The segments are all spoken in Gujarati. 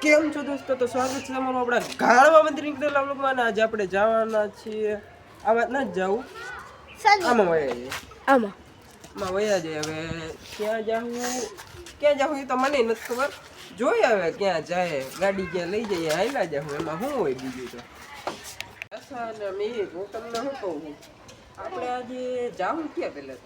કેમ છો દોસ્તો? તો સ્વાગત છે તમારું આપણા ગાળવા મંત્રી નીકળેલા વ્લોગમાં આજે આપણે જવાના છીએ. આ વાત ના જ જાવું આમાં વયા જઈએ. આમાં. આમાં વયા જઈએ. હવે ક્યાં જવું ક્યાં જવું એ તો મને નથી ખબર. જોઈએ હવે ક્યાં જાય. ગાડી ક્યાં લઈ જઈએ હાઈલા જાવું એમાં શું હોય બીજું તો? મેં હું તમને શું કહું? આપણે આજે જાવું ક્યાં પહેલા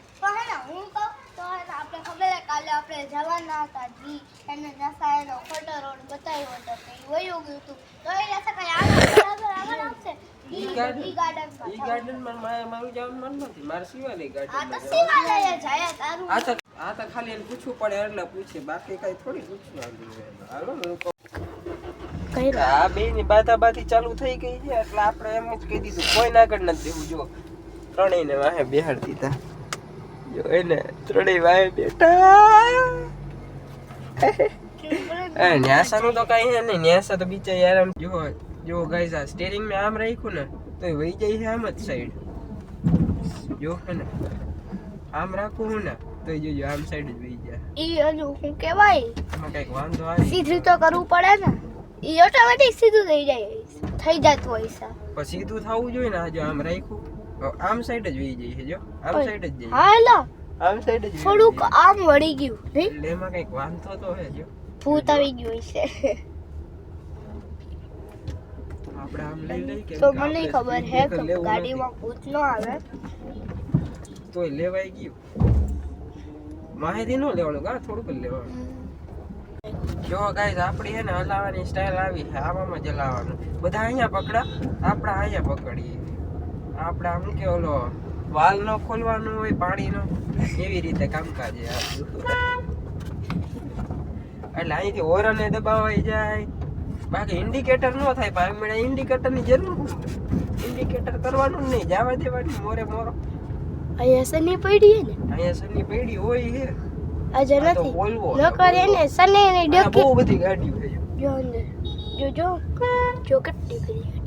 હું કહું? તો આપણે ખબર કાલે આપણે જવાના હતા જી એને નસા એનો ખોટો રોડ બતાવ્યો હતો કે વયું ગયું હતું. તો એ નસા કઈ આગળ આગળ આવશે ઈ ઈ ઈ ગાર્ડન ગાર્ડન ઈ ગાર્ડનમાં મારે મારું જવાનું મન નથી. મારે સિવાય આ તો ગાર્ડન જાય તારું. આ તો આ તો ખાલી એને પૂછવું પડે એટલે પૂછે. બાકી કઈ થોડી પૂછવાનું હાલો આ બે ની બાધાબાધી ચાલુ થઈ ગઈ છે એટલે આપણે એમ જ કહી દીધું. કોઈ આગળ નથી દેવું જો ત્રણેય ને વાહે બેહાડ દીધા. જો એને ત્રણેય વાહે બેઠા. એ ન્યાસાનું તો કઈ હે નહીં. ન્યાસા તો યાર આમ જો જો ગાઈસ આ સ્ટીરિંગ મેં આમ રાખ્યું ને તો વહી જાય છે આમ જ સાઈડ જો હે ને આમ રાખું હું ને તો જોજો આમ સાઈડ જ વહી જાય. ઈ હજુ શું કહેવાય? કંઈક વાંધો આવે સીધું તો કરવું પડે ને. ઈ ઓટોમેટિક સીધું થઈ જાય થઈ જતું હોય છે. સીધું થવું જોઈએ ને આ આમ રાખ્યું. આમ સાઈડ જ વહી જઈએ જો. આમ સાઈડ જ જઈએ. હા હેલો. આમ સાઈડ જ થોડુંક આમ વળી ગયું એટલે એમાં કંઈક વાંધો તો હે જો. ભૂત આવી ગયું છે આપણે આમ લઈ લઈ કે તો મને ખબર હે કે ગાડીમાં ભૂત ન આવે. તો તોય લેવાઈ ગયું. માહિતી નો લેવાનું ગા થોડુંક જ લેવાનું. જો ગાઈઝ આપણી હે ને હલાવવાની સ્ટાઇલ આવી છે. આવામાં જ હલાવવાનું. બધા અહીંયા પકડા આપણા અહીંયા પકડીએ. આપણે આમ કે ઓલો વાલ નો ખોલવાનો હોય પાણીનો એવી રીતે કામકાજ એટલે અહીંથી હોરને દબાવાઈ જાય. બાકી ઇન્ડિકેટર નો થાય ભાઈ મને ઇન્ડિકેટરની જરૂર ઇન્ડિકેટર કરવાનું નહીં જવા દેવાની મોરે મોરો. અહીંયા સની પડી ને? અહીંયા સની પડી હોય હે. આજે નથી. Volvo ન કરે ને સને ને આ બહુ બધી ગાડીઓ છે. જો જો જો. જો કેટલી બધી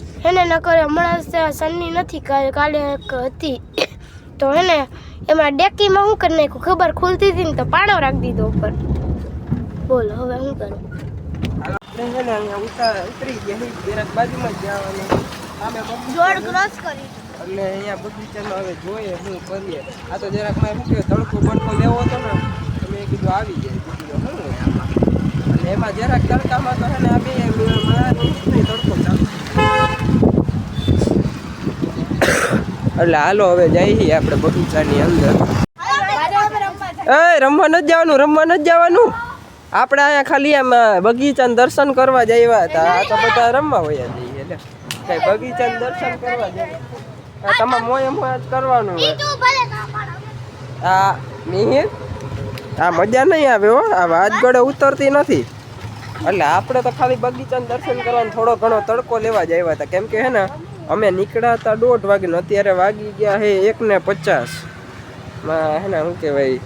ગાડી નકર ને ન કરે હમણાં સન્ની નથી કાલે કાલે એક હતી. તો એને એમાં ડેકીમાં શું કરી નાખ્યું? ખબર ખુલતી હતી ને તો પાણો રાખી દીધો ઉપર. બોલો હવે શું કરું? આપણે ને અહીંયા ઉતાર ઉતરી ગયા જરાક બાજુમાં જ જવાનું. સામે જોડ ક્રોસ કરી. એટલે અહીંયા બગીચામાં હવે જોઈએ શું કરીએ. આ તો જરાક મેં શું કહ્યું તડકો બડકો લેવો હતો ને મેં કીધું આવી જાય. શું એમાં જરાક તડકામાં તો છે ને આ બે તડકો ચાલુ એટલે હાલો, હવે જઈએ આપણે બગીચાની અંદર. એ, રમવા નથી જવાનું, રમવા નથી જવાનું. આપણે અહીંયા ખાલી આમ બગીચાનું દર્શન કરવા જઈવા હતા. આ તો બધા રમવા વયા જઈએ એટલે. કઈ બગીચાનું દર્શન કરવા જઈએ આ તમારે મોય મોય જ કરવાનું હોય. આ, મિહિર? આ મજા નહીં આવે હો, આ વાજગડે ઉતરતી નથી. એટલે આપણે તો ખાલી બગીચાનું દર્શન કરવાનું થોડો ઘણો તડકો લેવા જ આવ્યા હતા. કેમ કે હે ને અમે નીકળ્યા હતા દોઢ વાગે અત્યારે વાગી ગયા હે એકને પચાસ. માં હે ને શું કહેવાય,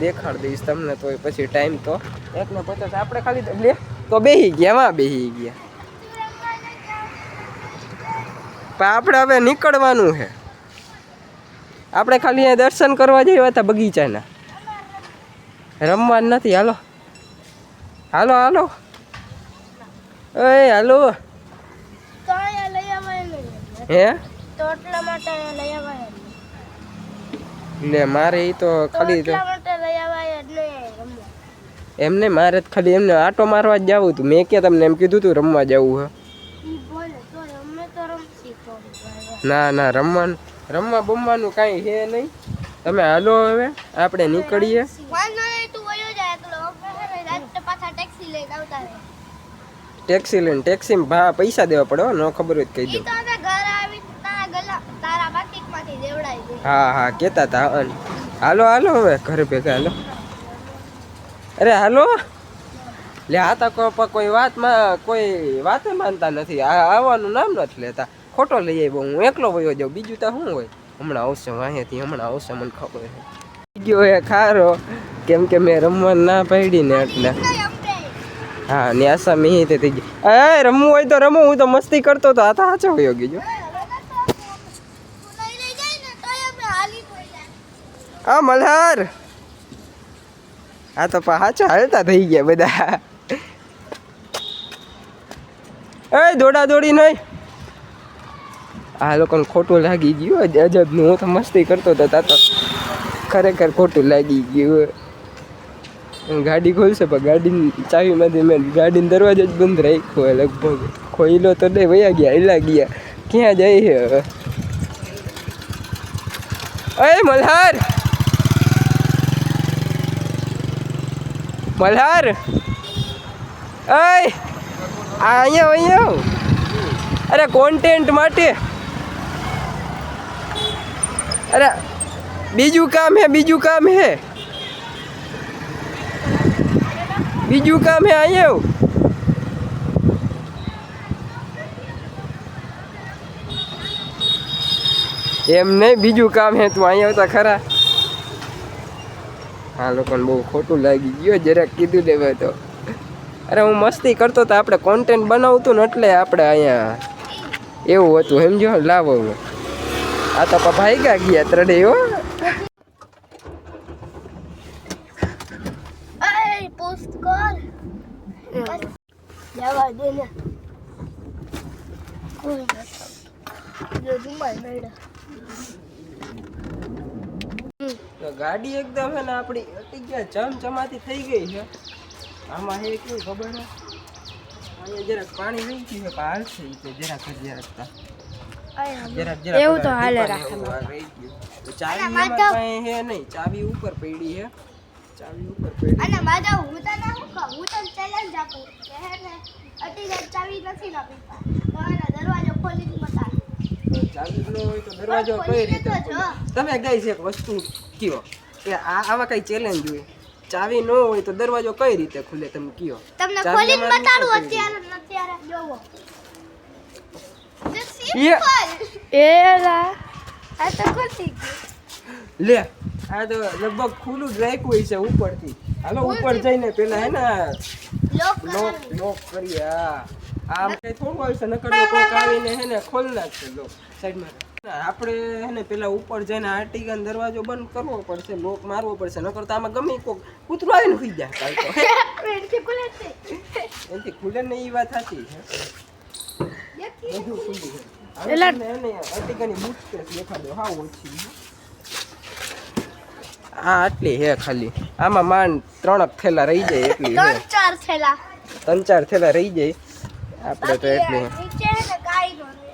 દેખાડ દઈશ તમને તો પછી ટાઈમ તો. એકને પચાસ, આપણે ખાલી લે તો બેહી ગયા, માં બેહી ગયા. પણ આપણે હવે નીકળવાનું છે આપણે ખાલી અહીંયા દર્શન કરવા જઈએ હતા બગીચાના. રમવા નથી, હાલો. હાલો હાલો. એ, હાલો તો અહીંયા લઈ આવાય નહીં હે? તો એટલા માટે લઈ આવાય જ મારે એ તો ખાલી એટલા માટે લઈ આવાય જ નહીં એમને મારે ખાલી એમને આટો મારવા જ જવું હતું મેં ક્યાં તમને એમ કીધું હતું રમવા જવું હે. ના ના રમવાનું રમવા બમવાનું કાંઈ છે નહીં. તમે હાલો હવે આપણે નીકળીએ. ટેક્સી લઈને ટેક્સી ટેક્સીમાં ભા પૈસા દેવા પડે હો, ન ખબર હોય કહી દઉં તો અમે ઘર આવી તારા ગલા તારા બાકીમાંથી દેવડાવી દે હા હા કહેતા હતા હાલો. હાલો હવે, ઘરે ભેગા, હાલો. અરે, હાલો. લે, આ તો કોઈ વાતમાં, કોઈ વાતે માનતા નથી. આવવાનું નામ નથી લેતા. ખોટો લઈ આવ્યો હું, એકલો વયો જાઉં. બીજું તો શું હોય? હમણાં આવશે વાંહેથી હમણાં આવશે, મને ખબર છે. ગયો એ ખારો. કેમ કે મેં રમવા ના પડી ને એટલે. હા, ને આશા મિહિ થઈ ગઈ. એ રમવું હોય તો રમો, હું તો મસ્તી કરતો તો આ તો સાચો વયો ગયો આ મલ્હાર. આ તો પાછા હાલતા થઈ ગયા બધા. એ દોડા દોડી નહીં. આ લોકોને ખોટું લાગી ગયું અજ- અજબનું. હું તો મસ્તી કરતો હતો તા તો ખરેખર ખોટું લાગી ગયું ગાડી ખોલશે, પણ ગાડીની ચાવીમાંથી મેં ગાડીનો દરવાજો જ બંધ રાખ્યો લગભગ. ખોઈલો તો નહીં, વયા ગયા એલા ગયા. ક્યાં જાય હે હવે? અય મલ્હાર! મલ્હાર અય આ અહીંયા અહીંયા અરે કોન્ટેન્ટ માટે અરે બીજું કામ હે બીજું કામ હે બીજું કામ હે અહીંયા. એમ નહીં બીજું કામ હે તું અહીંયા આવતા ખરા આ લોકોને બહુ ખોટું લાગી ગયું, જરાક કીધું લેવા તો. અરે હું મસ્તી કરતો તો આપણે કોન્ટેન્ટ બનાવતું ને એટલે આપણે અહીંયા એવું હતું, સમજો? લાવો. આ તો પપ્પા ભાગ્યા ગયા ત્રડે હો. જવા દે ને. કોઈ નથી. જો જુમાઈ મેળા તો ગાડી એકદમ હે ને આપણી અટી ગયા ચમચમાતી થઈ ગઈ છે. આમાં હે કેવું ખબર ને અહીંયા જરાક પાણી વહી ગયું છે હાલ છે જરાક જરાક એવું તો હાલે ચાવી હે નહીં ચાવી ઉપર પડી છે. ચાવી ઉપર પડી અને માધવ હું હું તને ચેલેન્જ આપું કે હે ને અટી જાય ચાવી નથી ના પીતા તો એનો દરવાજો ખોલી જ મતા ચાવી દરવાજો કઈ રીતે તમે ગાઈસ એક વસ્તુ કયો? કે આ આવા કઈ ચેલેન્જ હોય? ચાવી ન હોય તો દરવાજો કઈ રીતે ખુલે તમે કયો? તમને ચાવી ખોલી જ અમારી બતાડું અત્યારે અત્યારે જોવો. એલા આ તો ખુલી લે આ તો લગભગ ખુલ્લું જ હોય છે ઉપરથી. હાલો ઉપર જઈને પેલા હે ને લોક લોક કરી કરીએ હા. આમ કઈ થોડું આવશે નકર તો કોક આવીને હે ને ખોલ નાખશે લોક સાઈડમાં. આપણે એને પેલા ઉપર જઈને આર્ટિગન દરવાજો બંધ કરવો પડશે લોક મારવો પડશે નકર તો આમાં ગમે કોક કૂતરો આવીને સુઈ જાય કાલ તો. એનથી ખુલે ને એ વાત સાચી છે. બધું ખુલ્લું છે. હે દેખાડો ઓછી. આ આટલી હે ખાલી. આમાં માંડ ત્રણક થેલા રહી જાય એટલી ત્રણ ચાર થેલા. ત્રણ ચાર થેલા રહી જાય. આપણે તો એટલી હે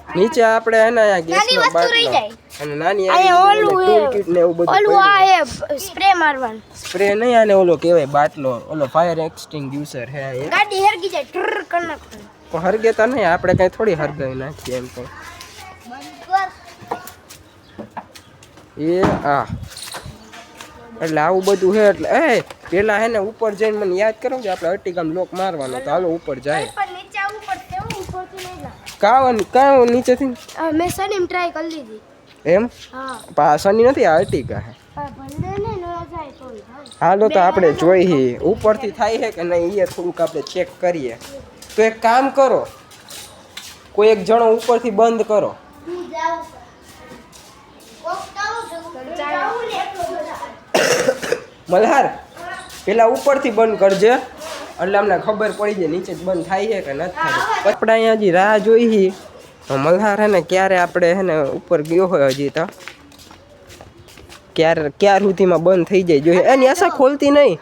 નીચે આપણે હે ને આ નાની ગેસનો વસ્તુ રહી બાટલો જાય. અને નાની અહીંયા આવી ઓલું ટૂલ એ- કીટ ને એવું બધું ઓલું આ પડ્યું. હે સ્પ્રે મારવાનું. સ્પ્રે નહીં આને ઓલો કહેવાય બાટલો. ઓલો ફાયર એક્સટિંગ્યુશર હે એ ગાડી હરગી જાય ટ્રર કરી નાખવાનું. પણ હરગેતા નહીં આપણે કઈ થોડી હરગાવી નાખીએ એમ તો બંધ કર એ આ. એટલે આવું બધું છે એટલે એ પેલા હે ને ઉપર જઈને મને યાદ કરો કે આપણે અટીગામ લોક મારવાનો તો હાલો ઉપર જાય પણ નીચે આવવું પડશે હું ઉપરથી નહીં લાવ કાવન કાવ નીચેથી? મેં સનીમ ટ્રાય કરી લીધી. એમ? હા. પાસની નથી આ અટીકા હે. પણ ન જાય તોય હાલો તો આપણે જોઈએ ઉપરથી થાય છે કે નહીં એ થોડુંક આપણે ચેક કરીએ. તો એક કામ કરો. કોઈ એક જણો ઉપરથી બંધ કરો. મલ્હાર પેલા ઉપરથી બંધ કરજે. એટલે અમને ખબર પડી જાય નીચે બંધ થાય છે કે નથી થાય. આપણે અહીંયા હજી રાહ જોઈ હી. મલ્હાર હે ને ક્યારે આપણે હે ને ઉપર ગયો હોય હજી તો? ક્યારે ક્યાર સુધીમાં બંધ થઈ જાય. જોઈએ એની આશા ખોલતી નહીં.